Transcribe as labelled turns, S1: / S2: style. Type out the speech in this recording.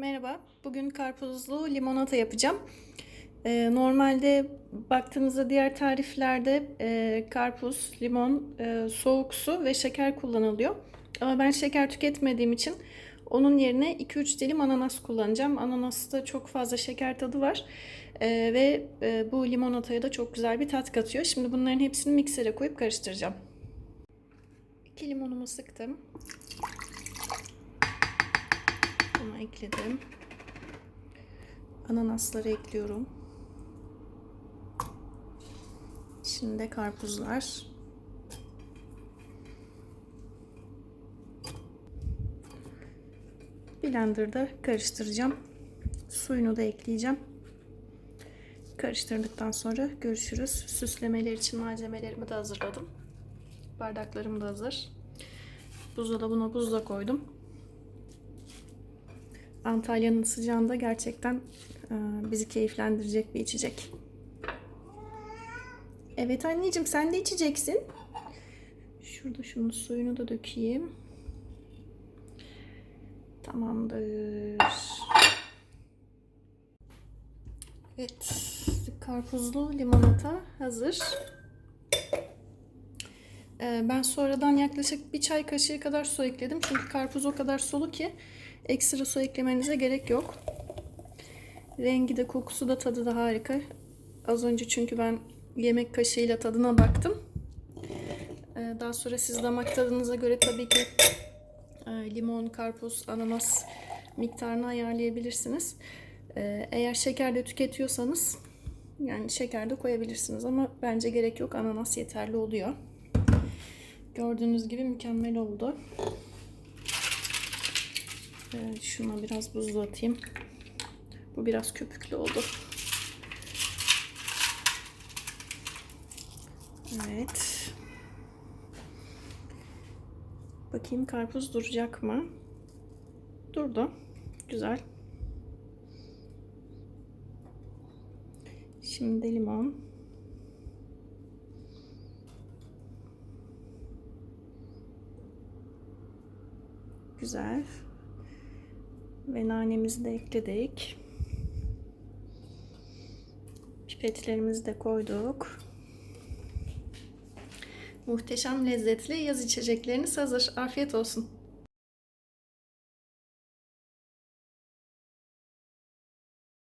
S1: Merhaba. Bugün karpuzlu limonata yapacağım. Ee, normalde baktığınızda diğer tariflerde e, karpuz, limon, e, soğuk su ve şeker kullanılıyor. Ama ben şeker tüketmediğim için onun yerine 2-3 dilim ananas kullanacağım. Ananasta çok fazla şeker tadı var. Ee, ve e, bu limonataya da çok güzel bir tat katıyor. Şimdi bunların hepsini miksere koyup karıştıracağım. 2 limonumu sıktım. Bunu ekledim. Ananasları ekliyorum. Şimdi karpuzlar. Blender'da karıştıracağım. Suyunu da ekleyeceğim. Karıştırdıktan sonra görüşürüz. Süslemeler için malzemelerimi de hazırladım. Bardaklarım da hazır. Buzdolabına buzla koydum. Antalya'nın sıcağında gerçekten e, bizi keyiflendirecek bir içecek. Evet anneciğim sen de içeceksin. Şurada şunun suyunu da dökeyim. Tamamdır. Evet, karpuzlu limonata hazır. Ee, Ben sonradan yaklaşık bir çay kaşığı kadar su ekledim. Çünkü karpuz o kadar sulu ki ekstra su eklemenize gerek yok. Rengi de kokusu da tadı da harika. Az önce çünkü ben yemek kaşığıyla tadına baktım. Ee, Daha sonra siz damak tadınıza göre tabii ki e, limon, karpuz, ananas miktarını ayarlayabilirsiniz. Ee, Eğer şeker de tüketiyorsanız yani şeker de koyabilirsiniz ama bence gerek yok. Ananas yeterli oluyor. Gördüğünüz gibi mükemmel oldu. Evet, şuna biraz buzlu atayım. Bu biraz köpüklü oldu. Evet. Bakayım karpuz duracak mı? Durdu. Güzel. Şimdi limon. Güzel. Ve nanemizi de ekledik. Pipetlerimizi de koyduk. Muhteşem lezzetli yaz içecekleriniz hazır. Afiyet olsun.